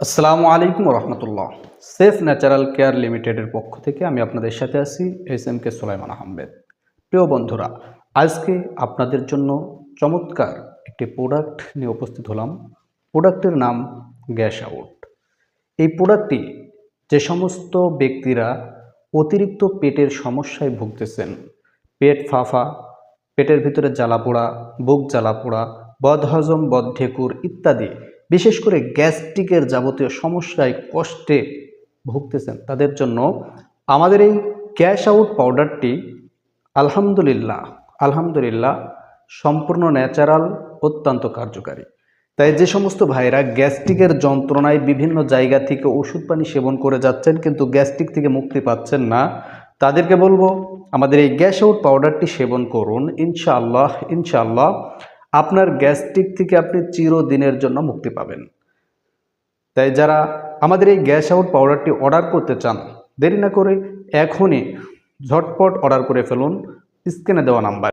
আসসালামু আলাইকুম রহমতুল্লাহ safe natural care লিমিটেডের পক্ষ থেকে আমি আপনাদের সাথে আছি S M K Solaiman Ahmed. প্রিয় বন্ধুরা, আজকে আপনাদের জন্য চমৎকার একটি প্রোডাক্ট নিয়ে উপস্থিত হলাম। প্রোডাক্টের নাম গ্যাস আউট। এই প্রোডাক্টটি যে সমস্ত ব্যক্তিরা অতিরিক্ত পেটের সমস্যায় ভুগতেছেন, পেট ফাফা, পেটের ভিতরে জ্বালা পোড়া বুক জ্বালা পোড়া বদহজম, বদঢেকুর ইত্যাদি বিশেষ করে গ্যাস্ট্রিকের যাবতীয় সমস্যায় কষ্টে ভুগতেছেন। তাদের জন্য আমাদের এই গ্যাস আউট পাউডারটি আলহামদুলিল্লাহ আলহামদুলিল্লাহ সম্পূর্ণ ন্যাচারাল, অত্যন্ত কার্যকারী। তাই যে সমস্ত ভাইরা গ্যাস্ট্রিকের যন্ত্রণায় বিভিন্ন জায়গা থেকে ওষুধ পানি সেবন করে যাচ্ছেন কিন্তু গ্যাস্ট্রিক থেকে মুক্তি পাচ্ছেন না, তাদেরকে বলব আমাদের এই গ্যাস আউট পাউডারটি সেবন করুন। ইনশাআল্লাহ ইনশাআল্লাহ আপনার গ্যাস্ট্রিক থেকে আপনি চিরদিনের জন্য মুক্তি পাবেন। তাই যারা আমাদের এই গ্যাস আউট পাউডারটি অর্ডার করতে চান, দেরি না করে এখনই ঝটপট অর্ডার করে ফেলুন। স্ক্রিনে দেওয়া নাম্বার।